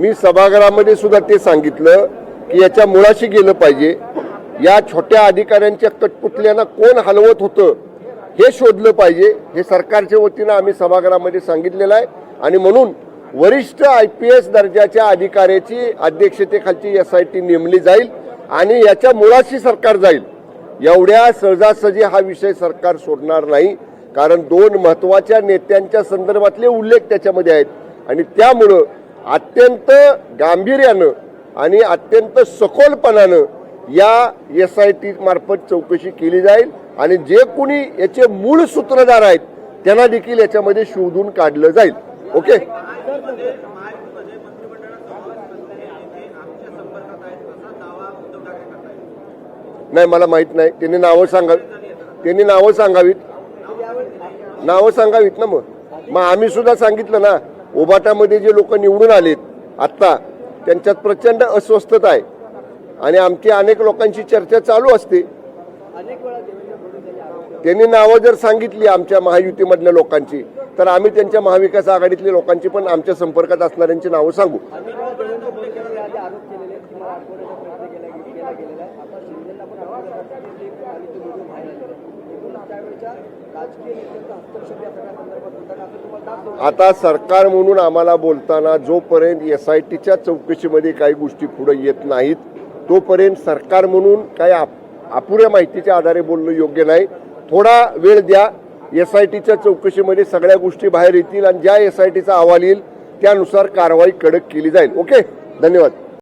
मी सभागृहामध्ये सुद्धा ते सांगितलं की याच्या मुळाशी गेलं पाहिजे. या छोट्या अधिकाऱ्यांच्या कटपुतल्यांना कोण हलवत होतं हे शोधलं पाहिजे. हे सरकारच्या वतीनं आम्ही सभागृहामध्ये सांगितलेलं आहे. आणि म्हणून वरिष्ठ आय पी एस दर्जाच्या अधिकाऱ्याची अध्यक्षतेखालची एस आय टी नेमली जाईल आणि याच्या मुळाशी सरकार जाईल. एवढ्या सहजासहजी हा विषय सरकार सोडणार नाही. कारण दोन महत्त्वाच्या नेत्यांच्या संदर्भातले उल्लेख त्याच्यामध्ये आहेत. आणि त्यामुळं अत्यंत गांभीर्यानं आणि अत्यंत सखोलपणानं या एस आय टी मार्फत चौकशी केली जाईल आणि जे कोणी याचे मूळ सूत्रधार आहेत त्यांना देखील याच्यामध्ये शोधून काढलं जाईल. ओके नाही मला माहीत नाही. त्यांनी नावं सांगावी त्यांनी नावं सांगावीत. नावं सांगावीत ना मग. मग आम्ही सुद्धा सांगितलं ना उबाटामध्ये जे लोक निवडून आलेत आत्ता त्यांच्यात प्रचंड अस्वस्थता आहे. आणि आमची अनेक लोकांची चर्चा चालू असते. त्यांनी नावं जर सांगितली आमच्या महायुतीमधल्या लोकांची तर आम्ही त्यांच्या महाविकास आघाडीतल्या लोकांची पण आमच्या संपर्कात असणाऱ्यांची नावं सांगू. आता सरकार म्हणून आम्हाला बोलताना जोपर्यंत एस आय टीच्या चौकशीमध्ये काही गोष्टी पुढे येत नाहीत तोपर्यंत सरकार म्हणून काही आप अपुऱ्या माहितीच्या आधारे बोलणं योग्य नाही. थोडा वेळ द्या एस आय टीच्या चौकशीमध्ये सगळ्या गोष्टी बाहेर येतील आणि ज्या एस आय टीचा अहवाल येईल त्यानुसार कारवाई कडक केली जाईल. ओके धन्यवाद.